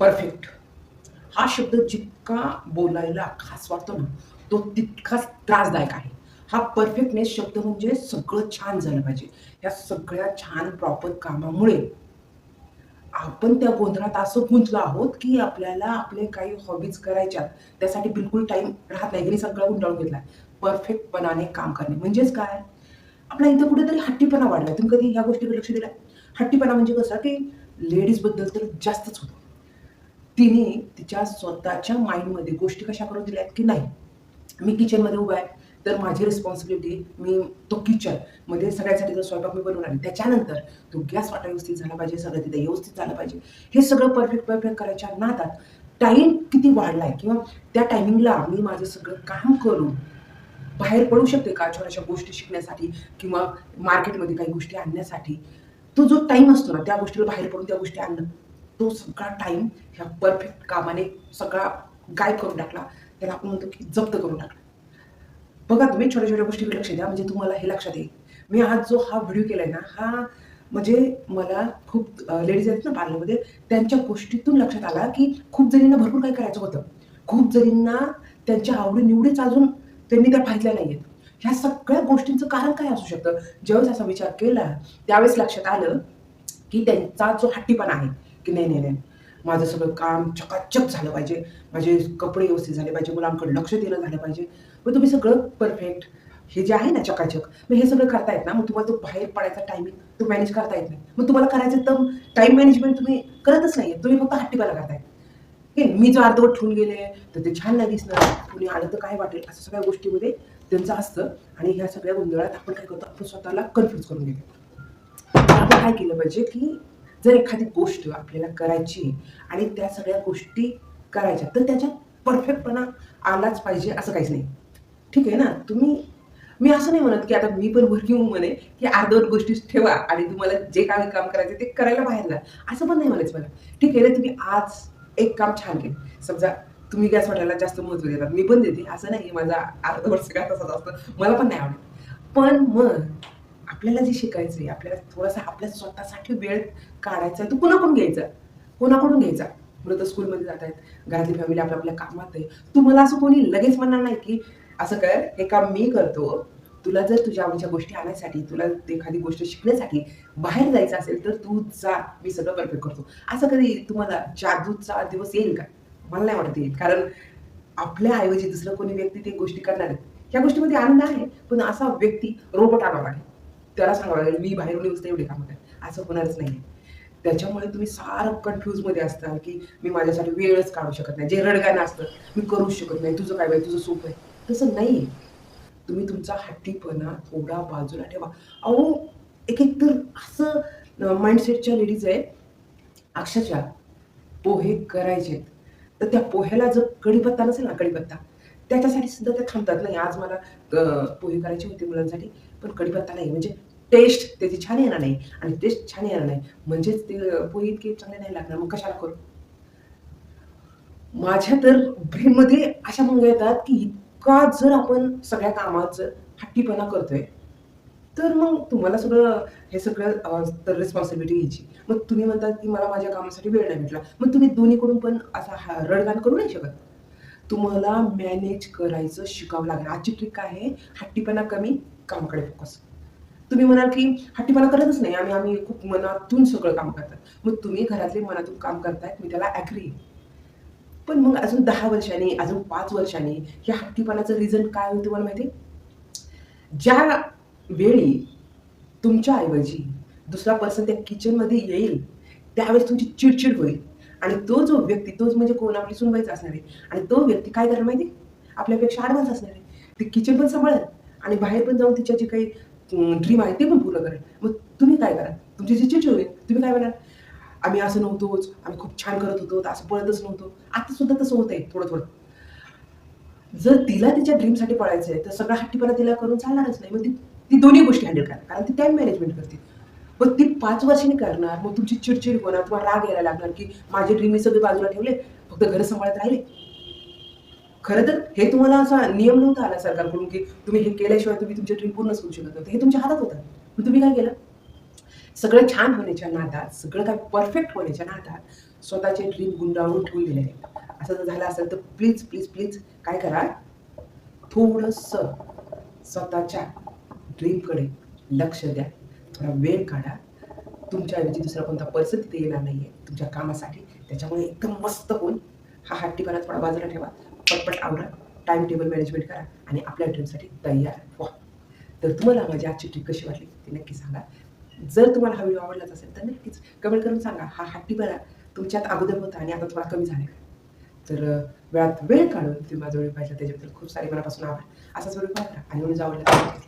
Perfect हा शब्द जितका बोलायला खास वाटतो ना तो तितकाच त्रासदायक आहे. हा परफेक्टनेस शब्द म्हणजे सगळं छान झालं पाहिजे. या सगळ्या छान प्रॉपर कामामुळे आपण त्या गोंधळात असं गुंतलो आहोत की आपल्याला आपले काही हॉबीज करायच्या त्यासाठी बिलकुल टाइम राहत नाही. की सगळं गुंडाळून घेतलाय. परफेक्टपणाने काम करणे. म्हणजेच काय? आपला इथं कुठेतरी हट्टीपणा वाढला तुम्ही कधी ह्या गोष्टीकडे लक्ष दिलाय? हट्टीपणा म्हणजे कसं की लेडीजबद्दल तर जास्तच होतं. तिने तिच्या स्वतःच्या माइंडमध्ये गोष्टी कशा करून दिल्या आहेत की नाही? मी किचनमध्ये उभा आहे तर माझी रिस्पॉन्सिबिलिटी मी तो किचनमध्ये सगळ्यासाठी जो स्वयंपाक मी बनवणार आहे. त्याच्यानंतर तो गॅस वाटा व्यवस्थित झाला पाहिजे सगळं तिथे व्यवस्थित झालं पाहिजे. हे सगळं परफेक्ट परफेक्ट करायच्या नादात टाईम किती वाढलाय किंवा त्या टायमिंगला मी माझं सगळं काम करून बाहेर पडू शकते का छोट्याशा गोष्टी शिकण्यासाठी किंवा मार्केटमध्ये काही गोष्टी आणण्यासाठी? तो जो टाईम असतो ना त्या गोष्टीला बाहेर पडून त्या गोष्टी आणणं. तो सगळा टाइम ह्या परफेक्ट कामाने सगळा गायब करून टाकला. त्याला आपण म्हणतो की जप्त करून टाकला. बघा तुम्ही छोट्या छोट्या गोष्टीकडे लक्ष द्या. म्हणजे तुम्हाला हे लक्षात येईल. मी आज जो हा व्हिडिओ केलाय ना हा म्हणजे मला खूप लेडीज आहेत ना पार्लरमध्ये त्यांच्या गोष्टीतून लक्षात आला की खूप जणींना भरपूर काही करायचं होतं. खूप जणींना त्यांच्या आवडीनिवडीच अजून त्यांनी त्या पाहिल्या नाहीयेत. ह्या सगळ्या गोष्टींचं कारण काय असू शकतं? ज्यावेळेस असा विचार केला त्यावेळेस लक्षात आलं की त्यांचा जो हट्टीपणा आहे की नाही नाही नाही. माझं सगळं काम चकाचक झालं पाहिजे. माझे कपडे व्यवस्थित झाले पाहिजे. मुलांकडे लक्ष दिलं झालं पाहिजे. मग तुम्ही सगळं परफेक्ट हे जे आहे ना चकाचक मग हे सगळं करतायत ना? मग तुम्हाला तो बाहेर पडायचा टायमिंग तो मॅनेज करता येत नाही. मग तुम्हाला करायचं तर टाईम मॅनेजमेंट तुम्ही करतच नाही तुम्ही फक्त हट्टीपाला करताय. हे मी जर अर्धवट ठेवून गेले तर ते छान नाही दिसणार. कुणी आलं तर काय वाटेल? असं सगळ्या गोष्टीमध्ये त्यांचं असतं. आणि ह्या सगळ्या गोंधळात आपण काय करतो? आपण स्वतःला कन्फ्युज करून घेतो. आपण काय केलं पाहिजे की जर एखादी गोष्ट आपल्याला करायची आणि त्या सगळ्या गोष्टी करायच्या तर त्याच्यात परफेक्टपणा आलाच पाहिजे असं काहीच नाही. ठीक आहे ना? तुम्ही मी असं नाही म्हणत की आता मी पण वर्किंग वुमन आहे की अर्धवट गोष्टी ठेवा आणि तुम्हाला जे काही काम करायचं ते करायला बाहेर जा. असं पण नाही म्हणायचं मला. ठीक आहे ना तुम्ही आज एक काम छान केलं समजा तुम्ही गॅस वाटायला जास्त महत्त्व देतात. मी पण देते. असं नाही माझा अर्धवट सगळ्यात तसाच असतं. मला पण नाही आवडत. पण मग आपल्याला जे शिकायचं आहे आपल्याला थोडासा आपल्या स्वतःसाठी वेळ काढायचा आहे तो कुणाकडून घ्यायचा? कोणाकडून घ्यायचा? मुलं तर स्कूलमध्ये जात आहेत घरातली फॅमिली आपल्या आपल्या कामात आहे. तुम्हाला असं कोणी लगेच म्हणणार नाही की असं कर हे काम मी करतो. तुला जर तुझ्या आवडीच्या गोष्टी आणायसाठी तुला एखादी गोष्ट शिकण्यासाठी बाहेर जायचं असेल तर तू जा मी सगळं परफेक्ट करतो. असं कधी तुम्हाला जादूचा दिवस येईल का? मला नाही वाटत येईल कारण आपल्या ऐवजी दुसरं कोणी व्यक्ती ते गोष्टी करणार आहेत या गोष्टीमध्ये आनंद आहे पण असा व्यक्ती रोबोट आणावा लागेल. त्याला सांगावं लागेल मी बाहेरून येऊन एवढे काम आहे असं होणारच नाही त्याच्यामुळे तुम्ही सारं कन्फ्यूजमध्ये असता की मी माझ्यासाठी वेळच काढू शकत नाही. जे रडगाणं असतं मी करूच शकत नाही. तुझं काय बाई? तुझं सोप आहे. तसं नाही तुम्ही तुमचा हट्टीपणा थोडा बाजूला ठेवा. अहो एक एक तर असं माइंडसेटच्या लेडीज आहे अक्षरशः पोहे करायचे तर त्या पोह्याला जर कढीपत्ता नसेल ना कढीपत्ता त्याच्यासाठी सुद्धा ते थांबतात नाही आज मला पोहे करायचे होते मुलांसाठी पण कढीपत्ता नाही. म्हणजे टेस्ट त्याची छान येणार नाही आणि टेस्ट छान येणार नाही. म्हणजेच ते अं, पोहे इतके चांगले नाही लागणार. मग कशाला करू? माझ्या तर ब्रेनमध्ये अशा मुंग येतात की इतका जर आपण सगळ्या कामात जर हट्टीपणा करतोय तर मग तुम्हाला सगळं हे सगळं तर रिस्पॉन्सिबिलिटी घ्यायची मग तुम्ही म्हणतात की मला माझ्या कामासाठी वेळ नाही भेटला. मग तुम्ही दोन्हीकडून पण असा हा रडगाण करू नाही शकत? तुम्हाला मॅनेज करायचं शिकावं लागणार. आजची ट्रिक काय आहे? हट्टीपणा कमी कामाकडे फोकस तुम्ही म्हणाल की हट्टीपणा करतच नाही. आम्ही आम्ही खूप मनातून सगळं काम करतात. मग तुम्ही घरातले मनातून काम करतायत मी त्याला ॲग्री पण मग अजून दहा वर्षांनी अजून पाच वर्षांनी या हट्टीपणाचं रिझन काय होईल तुम्हाला माहिती ज्या वेळी तुमच्या ऐवजी दुसरा पर्सन त्या किचनमध्ये येईल त्यावेळेस तुमची चिडचिड होईल. आणि तो जो व्यक्ती तोच म्हणजे कोण आपली सुनवाईच असणार आहे. आणि तो व्यक्ती काय करणार माहिती आपल्यापेक्षा ॲडव्हान्स असणार आहे. ते किचन पण सांभाळेल. आणि बाहेर पण जाऊन तिच्या जे काही ड्रीम आहे ते पण पूर्ण करेल. मग तुम्ही काय करा? तुमची जी चिडचिड होईल तुम्ही काय म्हणाल? आम्ही असं नव्हतोच आम्ही खूप छान करत होतो असं पळतच नव्हतो. आता सुद्धा तसं होत आहे थोडं थोडं जर तिला तिच्या ड्रीमसाठी पळायचं आहे तर सगळा हट्टीपणा तिला करून चालणारच नाही. मग ती ती दोन्ही गोष्टी हँडल करणार कारण ती टाईम मॅनेजमेंट करते. मग ती पाच वर्षांनी करणार मग तुमची चिडचिड होणार तुम्हाला राग यायला लागणार की माझे ड्रीम मी सगळे बाजूला ठेवले फक्त घर सांभाळत राहिले. खरं तर हे तुम्हाला असा नियम नव्हता आला सरकारकडून की तुम्ही हे केल्याशिवाय तुम्ही तुमच्या ड्रीम पूर्णच करू शकत होते हे तुमच्या हातात होतं. मग तुम्ही काय केलं? सगळं छान होण्याच्या नादात सगळं काय परफेक्ट होण्याच्या नादात स्वतःचे ड्रीम गुंडाळून ठेवून दिलेले असं जर झालं असेल तर प्लीज प्लीज प्लीज काय करा? थोडंसं स्वतःच्या ड्रीमकडे लक्ष द्या. थोडा वेळ काढा. तुमच्याऐवजी दुसरा कोणता पर्सन तिथे येणार नाही आहे तुमच्या कामासाठी. त्याच्यामुळे एकदम मस्त होऊन हा हट्टीपणा थोडा बाजूला ठेवा. पटपट आवडा टाइम टेबल मॅनेजमेंट करा आणि आपल्या ड्रीमसाठी तयार व्हा. तर तुम्हाला माझी आजची ट्रिप कशी वाटली ती नक्की सांगा. जर तुम्हाला हा व्हिडिओ आवडलाच असेल तर नक्कीच कमेंट करून सांगा. हा हट्टी बरा तुमच्यात अगोदर होता आणि आता तुम्हाला कमी झाला तर वेळात वेळ काढून तुम्ही माझा व्हिडिओ पाहिजे त्याच्याबद्दल खूप सारे मनापासून आभार. असाच व्हिडिओ पाहत आणि म्हणून आवडला